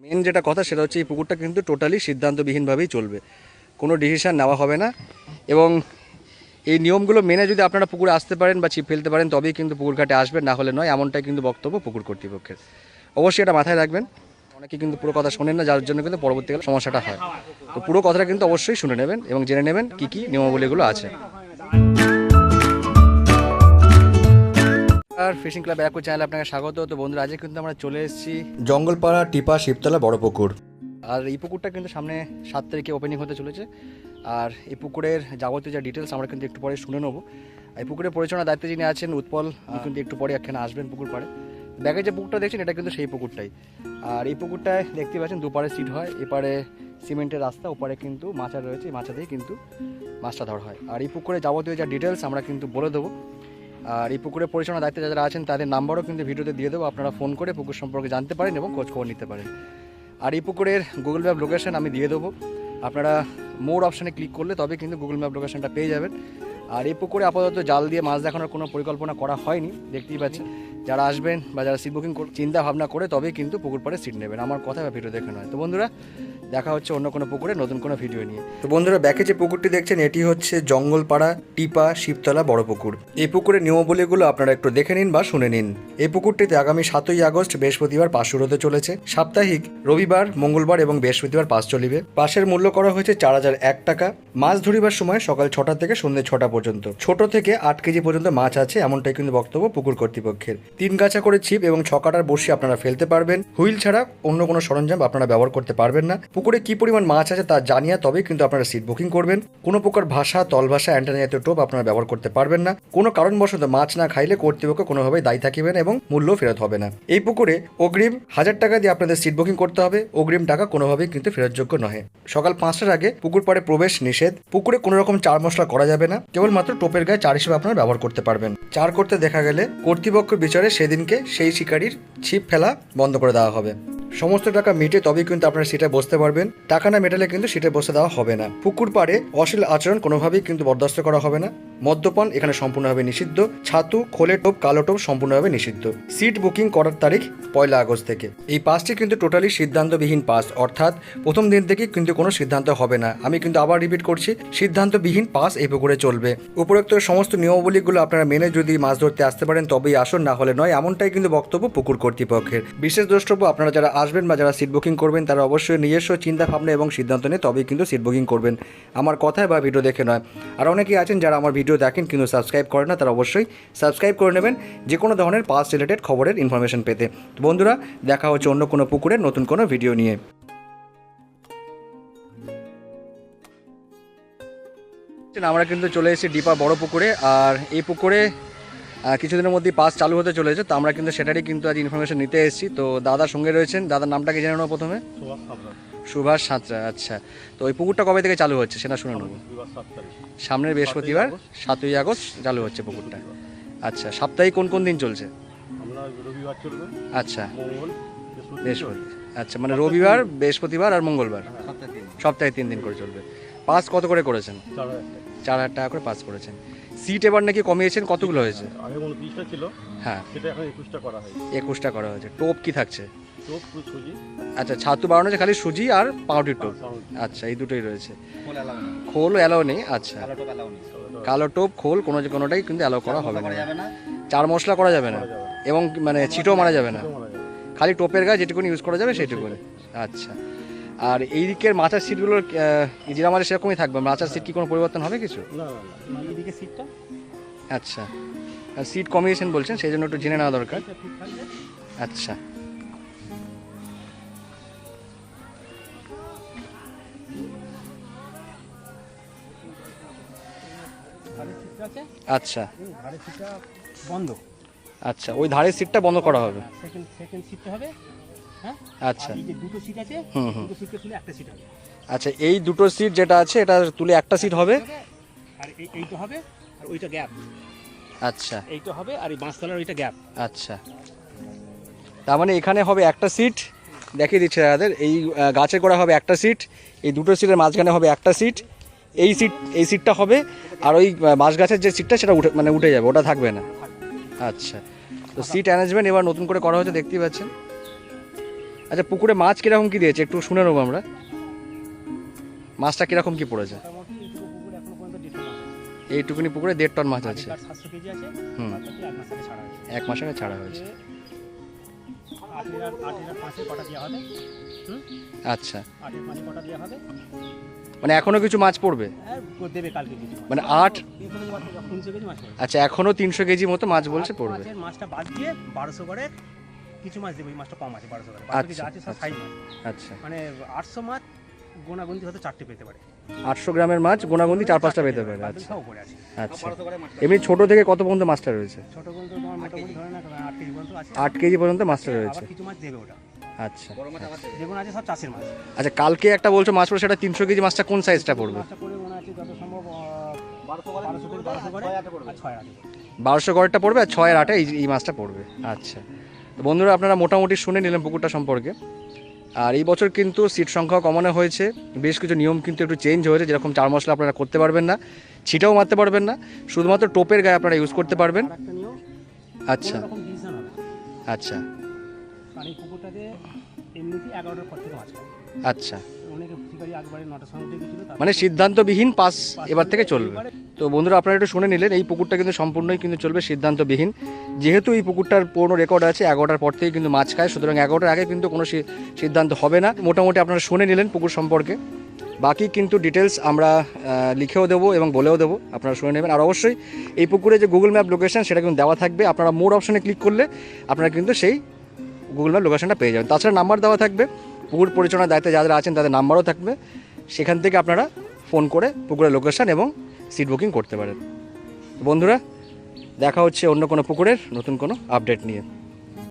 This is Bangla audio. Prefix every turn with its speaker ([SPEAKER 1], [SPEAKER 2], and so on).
[SPEAKER 1] মেন যেটা কথা সেটা হচ্ছে এই পুকুরটা কিন্তু টোটালি সিদ্ধান্তবিহীনভাবেই চলবে। কোনো ডিসিশান নেওয়া হবে না। এবং এই নিয়মগুলো মেনে যদি আপনারা পুকুরে আসতে পারেন বা ছিপ ফেলতে পারেন, তবেই কিন্তু পুকুর ঘাটে আসবেন, না হলে নয়, এমনটাই কিন্তু বক্তব্য পুকুর কর্তৃপক্ষের। অবশ্যই এটা মাথায় রাখবেন। অনেকে কিন্তু পুরো কথা শোনেন না, যার জন্য কিন্তু পরবর্তীকালে সমস্যাটা হয়। তো পুরো কথাটা কিন্তু অবশ্যই শুনে নেবেন এবং জেনে নেবেন কী কী নিয়মাবলীগুলো আছে। আর ফিশিং ক্লাব একু চ্যানেলে আপনাকে স্বাগত। তো বন্ধুরা আজকে কিন্তু আমরা চলে এসেছি জঙ্গলপাড়া টিপা শিবতলা বড় পুকুর। আর এই পুকুরটা কিন্তু সামনে সাত তারিখে ওপেনিং হতে চলেছে। আর এই পুকুরের যাবতীয় যা ডিটেলস আমরা কিন্তু একটু পরে শুনে নেব। এই পুকুরের পরিচালনার দায়িত্বে যিনি আছেন উৎপল কিন্তু একটু পরে এখানে আসবেন পুকুর পাড়ে। ব্যাগে যে পুকুরটা দেখছেন এটা কিন্তু সেই পুকুরটাই। আর এই পুকুরটায় দেখতে পাচ্ছেন দুপারে সিট হয় এপারে সিমেন্টের রাস্তা ওপারে কিন্তু মাছা রয়েছে মাছা দিয়ে কিন্তু মাছটা ধরা হয়। আর এই পুকুরে যাবতীয় যা ডিটেলস আমরা কিন্তু বলে দেবো। আর এই পুকুরের পরিচালনার দায়িত্বে যারা আছেন, তাদের নাম্বারও কিন্তু ভিডিওতে দিয়ে দেবো। আপনারা ফোন করে পুকুর সম্পর্কে জানতে পারেন এবং খোঁজ খবর নিতে পারেন। আর এই পুকুরের গুগল ম্যাপ লোকেশন আমি দিয়ে দেবো। আপনারা মোর অপশানে ক্লিক করলে তবে কিন্তু গুগল ম্যাপ লোকেশনটা পেয়ে যাবেন। আর এই পুকুরে আপাতত জাল দিয়ে মাছ দেখানোর কোনো পরিকল্পনা করা হয়নি, দেখতেই পাচ্ছেন। যারা আসবেন বা যারা সিট বুকিং চিন্তা ভাবনা করে তবেই কিন্তু পুকুর পাড়ে সিট নেবেন। আমার কথা বা ভিডিও দেখে নয়। তো বন্ধুরা দেখা হচ্ছে অন্য কোনো পুকুরে, নতুন কোনো ভিডিও নিয়ে। তো বন্ধুরা, ব্যাকে যে পুকুরটি দেখছেন, এটি হচ্ছে জঙ্গলপাড়া, টিপা, শিবতলা বড় পুকুর। এই পুকুরের নিয়মাবলীগুলো আপনারা একটু দেখে নিন বা শুনে নিন। এই পুকুরটিতে আগামী সাতই আগস্ট বৃহস্পতিবার পাশ শুরু হতে চলেছে। সাপ্তাহিক, রবিবার, মঙ্গলবার এবং বৃহস্পতিবার পাশ চলিবে। পাশের মূল্য করা হয়েছে চার হাজার এক টাকা। মাছ ধরিবার সময় সকাল ছটা থেকে সন্ধ্যে ছটা পর্যন্ত। ছোট থেকে আট কেজি পর্যন্ত মাছ আছে, এমনটাই কিন্তু বক্তব্য পুকুর কর্তৃপক্ষের। তিন গাছা করে ছিপ এবং ছকাটার কাটার বসি আপনারা ফেলতে পারবেন। হুইল ছাড়া অন্য কোনো সরঞ্জাম আপনারা ব্যবহার করতে পারবেন না। পুকুরে কি পরিমাণ মাছ আছে তা জানিয়ে তবেই কিন্তু আপনারা সিট বুকিং করবেন। কোনো প্রকার ভাষা তল ভাষা অ্যান্টেনা টোপ আপনারা ব্যবহার করতে পারবেন না। কোনো কারণবশত মাছ না খাইলে কর্তৃপক্ষ কোনোভাবেই দায়ী থাকিবে না এবং মূল্য ফেরত হবে না। এই পুকুরে অগ্রিম হাজার টাকা দিয়ে আপনাদের সিট বুকিং করতে হবে। অগ্রিম টাকা কোনোভাবেই কিন্তু ফেরতযোগ্য নহে। সকাল পাঁচটার আগে পুকুর পাড়ে প্রবেশ নিষেধ। পুকুরে কোনো রকম চার মশলা করা যাবে না। কেবলমাত্র টোপের গায়ে চার হিসেবে আপনারা ব্যবহার করতে পারবেন। চার করতে দেখা গেলে কর্তৃপক্ষের বিচারে সেদিনকে সেই শিকারীর ছিপ ফেলা বন্ধ করে দেওয়া হবে। সমস্ত টাকা মিটে তবেই কিন্তু আপনারা সিটে বসতে পারবেন। টাকা না মেটালে কিন্তু সিটে বসে দেওয়া হবে না। পুকুর পাড়ে অশ্লীল আচরণ কোনোভাবেই কিন্তু বরদাস্ত করা হবে না। মদ্যপান এখানে সম্পূর্ণভাবে নিষিদ্ধ। ছাতু, খোলে টোপ, কালো টোপ সম্পূর্ণভাবে নিষিদ্ধ। সিট বুকিং করার তারিখ পয়লা আগস্ট থেকে। এই পাসটি কিন্তু টোটালি সিদ্ধান্তবিহীন পাস। অর্থাৎ প্রথম দিন থেকে কিন্তু কোনো সিদ্ধান্ত হবে না। আমি কিন্তু আবার রিপিট করছি, সিদ্ধান্তবিহীন পাস এই পুকুরে চলবে। উপরোক্ত সমস্ত নিয়মাবলীগুলো আপনারা মেনে যদি মাছ ধরতে আসতে পারেন, তবেই আসুন না হলে নয়, এমনটাই কিন্তু বক্তব্য পুকুর কর্তৃপক্ষের। বিশেষ দ্রষ্টব্য আপনারা যারা আসবেন বা যারা সিট বুকিং করবেন, তারা অবশ্যই নিজস্ব চিন্তা ভাবনা এবং সিদ্ধান্ত নিয়ে তবেই কিন্তু সিট বুকিং করবেন। আমার কথায় বা ভিডিও দেখে নয়। আর অনেকেই আছেন যারা আমার ভিডিও দেখেন কিন্তু সাবস্ক্রাইব করেন না, তারা অবশ্যই সাবস্ক্রাইব করে নেবেন যে কোনো ধরনের পাস রিলেটেড খবরের ইনফরমেশন পেতে। বন্ধুরা, দেখা হচ্ছে অন্য কোনো পুকুরের নতুন কোনো ভিডিও নিয়ে। আমরা কিন্তু চলে এসেছি ডিপা বড় পুকুরে, আর এই পুকুরে কিছুদিনের মধ্যেই পাস চালু হতে চলেছে তো আমরা কিন্তু সেটারই কিন্তু আজ ইনফরমেশন নিতে এসেছি। তো দাদার সঙ্গে রয়েছেন দাদার নামটা কি জেনে নেব প্রথমে? সুভাষ সাঁতরা। আচ্ছা। তো ওই পুকুরটা কবে থেকে চালু হচ্ছে সেটা শুনে নেব। সামনের বৃহস্পতিবার সাতই আগস্ট চালু হচ্ছে পুকুরটা। আচ্ছা সপ্তাহে কোন কোন দিন চলছে?
[SPEAKER 2] আমরা রবিবার চলবে।
[SPEAKER 1] আচ্ছা। বৃহস্পতি। আচ্ছা মানে রবিবার বৃহস্পতিবার আর মঙ্গলবার? সপ্তাহে তিন দিন করে চলবে। পাস কত করে করেছেন।
[SPEAKER 2] চার হাজার টাকা
[SPEAKER 1] করে পাস করেছেন। সিট এবার নাকি কমিয়েছেন? কতগুলো হয়েছে?
[SPEAKER 2] আগে উনত্রিশটা ছিল।
[SPEAKER 1] হ্যাঁ।
[SPEAKER 2] সেটা এখন একুশটা করা হয়
[SPEAKER 1] একুশটা করা হয়েছে। টোপ কি থাকছে?
[SPEAKER 2] পুরো সুজি।
[SPEAKER 1] আচ্ছা ছাতু বাড়ানো হচ্ছে খালি সুজি আর পাউডার টোপ? আচ্ছা এই দুটোই রয়েছে। খোল অ্যালাও নেই। আচ্ছা। কালো টোপ খোল কোনো যে কোনোটাই কিন্তু অ্যালাউ করা হবে না। চার মশলা করা যাবে না? এবং মানে ছিটো মারা যাবে না? খালি টোপের গায়ে যেটুকুনি ইউজ করা যাবে সেইটুকুনি আচ্ছা। আর এই দিকের মাচার সিটগুলোর জিরা মারে সেরকমই থাকবে। মাচার সিট কি কোনো পরিবর্তন হবে কিছু?
[SPEAKER 2] না না না। এইদিকে সিটটা
[SPEAKER 1] আচ্ছা। আর সিট কমিয়েছেন বলছেন সেই জন্য একটু জেনে নেওয়া দরকার। আচ্ছা আচ্ছা।
[SPEAKER 2] সিটটা বন্ধ।
[SPEAKER 1] আচ্ছা ওই ধারের সিটটা বন্ধ করা হবে।
[SPEAKER 2] সেকেন্ড সেকেন্ড সিটটা হবে। হ্যাঁ
[SPEAKER 1] আচ্ছা।
[SPEAKER 2] আর এই যে দুটো সিট আছে
[SPEAKER 1] হুম, হুম।
[SPEAKER 2] দুটো সিটকে তুলে একটা সিট হবে।
[SPEAKER 1] আচ্ছা এই দুটো সিট যেটা আছে এটা তুলে একটা সিট হবে?
[SPEAKER 2] আর এই এইটা হবে আর ওইটা গ্যাপ
[SPEAKER 1] আচ্ছা।
[SPEAKER 2] এইটা হবে আর এই বাঁশতলার ওইটা গ্যাপ
[SPEAKER 1] আচ্ছা। তার মানে এখানে হবে একটা সিট দেখিয়ে দিচ্ছে দাদাদের এই আহ, গাছে করা হবে একটা সিট এই দুটো সিটের মাঝখানে হবে একটা সিট এই সিট এই সিটটা হবে আর ওই বাঁশ গাছের যে সিটটা সেটা উঠে মানে উঠে যাবে ওটা থাকবে না। আচ্ছা। তো সিট অ্যারেঞ্জমেন্ট এবার নতুন করে করা হয়েছে দেখতেই পাচ্ছেন। আচ্ছা পুকুরে মাছ কীরকম কি দিয়েছে একটু শুনে নেব আমরা মাছটা কীরকম কি পড়েছে এইটুকুনি পুকুরে দেড় টন মাছ আছে।
[SPEAKER 2] এক মাস আগে ছাড়া হয়েছে
[SPEAKER 1] আচ্ছা মানে এখনও কিছু মাছ পড়বে। মানে আট। আচ্ছা এখনও তিনশো কেজি মতো মাছ বলছে পড়বে
[SPEAKER 2] মাছটা বাদ দিয়ে বারোশো করে কিছু মাছ দেবে ওই মাছটা কম আছে বারোশো করে।
[SPEAKER 1] আচ্ছা,
[SPEAKER 2] বাকি যা আছে সব
[SPEAKER 1] আচ্ছা।
[SPEAKER 2] সাইজ মাছ।
[SPEAKER 1] আচ্ছা।
[SPEAKER 2] মানে আটশো মাছ গোনাগুন্দি হয়তো চারটে পেতে পারে।
[SPEAKER 1] আটশো গ্রামের মাছ গোনাগুন্দি চার পাঁচটা পেতে পারে আচ্ছা। আচ্ছা। এমনি ছোট থেকে কত পর্যন্ত মাছটা রয়েছে?
[SPEAKER 2] ছোট বলতে তোমার মোটামুটি ধরে না আট কেজি পর্যন্ত আছে।
[SPEAKER 1] আট কেজি পর্যন্ত মাছটা রয়েছে।
[SPEAKER 2] কিছু মাছ দেবে ওটা।
[SPEAKER 1] আচ্ছা।
[SPEAKER 2] যেগুলো আছে সব চাষের মাছ।
[SPEAKER 1] আচ্ছা কালকে একটা বলছো মাছ পড়বে সেটা তিনশো কেজি মাছটা কোন সাইজটা পড়বে?
[SPEAKER 2] মাছটা করে মনে আছে যত সম্ভব বারোশো
[SPEAKER 1] গড়টা পড়বে আর ছয়ের আটে এই এই মাছটা পড়বে। আচ্ছা। বন্ধুরা আপনারা মোটামুটি শুনে নিলেন পুকুরটা সম্পর্কে। আর এই বছর কিন্তু সিট সংখ্যা কমানো হয়েছে। বেশ কিছু নিয়ম কিন্তু একটু চেঞ্জ হয়েছে যেরকম চার মশলা আপনারা করতে পারবেন না ছিটাও মারতে পারবেন না শুধুমাত্র টোপের গায়ে আপনারা ইউজ করতে পারবেন। আচ্ছা। আচ্ছা।
[SPEAKER 2] এমনিতেই এগারোটার পর থেকে মাছ
[SPEAKER 1] আচ্ছা। মানে সিদ্ধান্তবিহীন পাস এবার থেকে চলবে। তো বন্ধুরা আপনারা একটু শুনে নিলেন এই পুকুরটা কিন্তু সম্পূর্ণই কিন্তু চলবে সিদ্ধান্তবিহীন। যেহেতু এই পুকুরটার পুরনো রেকর্ড আছে এগারোটার পর থেকে কিন্তু মাছ খায় সুতরাং এগারোটার আগে কিন্তু কোনো সিদ্ধান্ত হবে না। মোটামুটি আপনারা শুনে নিলেন পুকুর সম্পর্কে। বাকি কিন্তু ডিটেলস আমরা লিখেও দেবো এবং বলেও দেবো আপনারা শুনে নেবেন। আর অবশ্যই এই পুকুরে যে গুগল ম্যাপ লোকেশন সেটা কিন্তু দেওয়া থাকবে। আপনারা মোর অপশনে ক্লিক করলে আপনারা কিন্তু সেই গুগল ম্যাপ লোকেশনটা পেয়ে যাবেন। তাছাড়া নাম্বার দেওয়া থাকবে পুকুর পরিচালনার দায়িত্বে যারা আছেন তাদের নাম্বারও থাকবে। সেখান থেকে আপনারা ফোন করে পুকুরের লোকেশান এবং সিট বুকিং করতে পারেন। বন্ধুরা, দেখা হচ্ছে অন্য কোনো পুকুরের নতুন কোনো আপডেট নিয়ে।